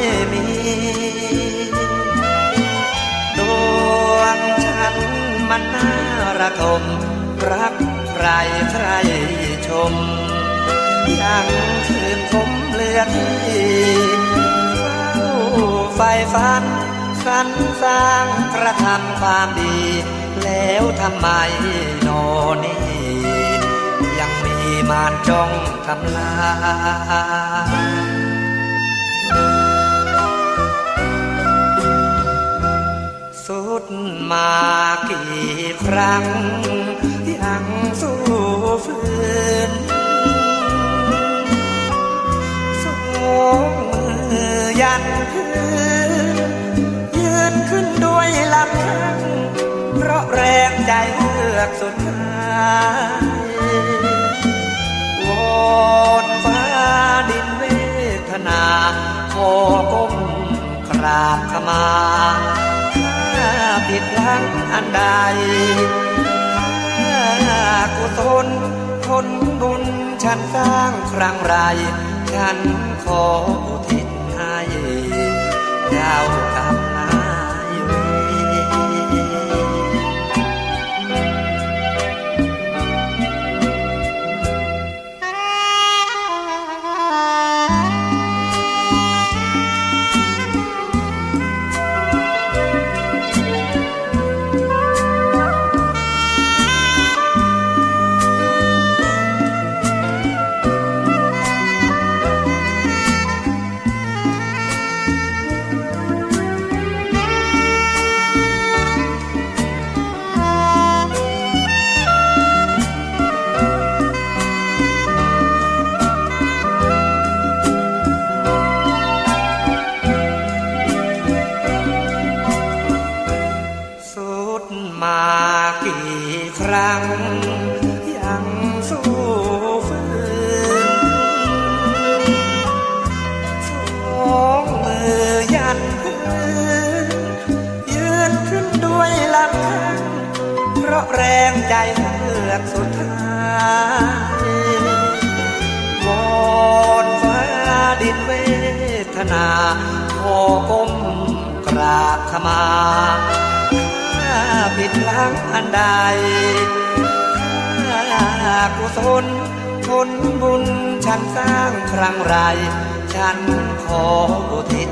ม่มี ดวงฉันมันน่าระทม รักใครใครชม ยังชื่นชมเลือที่เฝ้าไฟฝันสรรสร้างกระทำความดี แล้วทำไมโนนี่ ยังมีมารจ้องทำลาย สุดมากี่ครั้ง ยังสู้ฝืนสองมือยันพื้นยืนขึ้นด้วยลำพังเพราะแรงใจเลือกสุดท้ายวอนฟ้าดินเวทนาขอก้มกราบขมา ผิดหลังอันใดถ้ากุศลคนบุญฉันสร้างครั้งไร ฉันขออุทิศให้เจ้า กี่ครั้ง ยังสู้ฝืนสองมือยันพื้นยืนขึ้นด้วยลำพังเพราะแรงใจเลือกสุดท้ายวอนฟ้าดินเวทนาขอก้มกราบขมาถ้า ผิดพลังอันใดถ้ากุศลผลบุญฉันสร้างครั้งไร ฉันขออุทิศ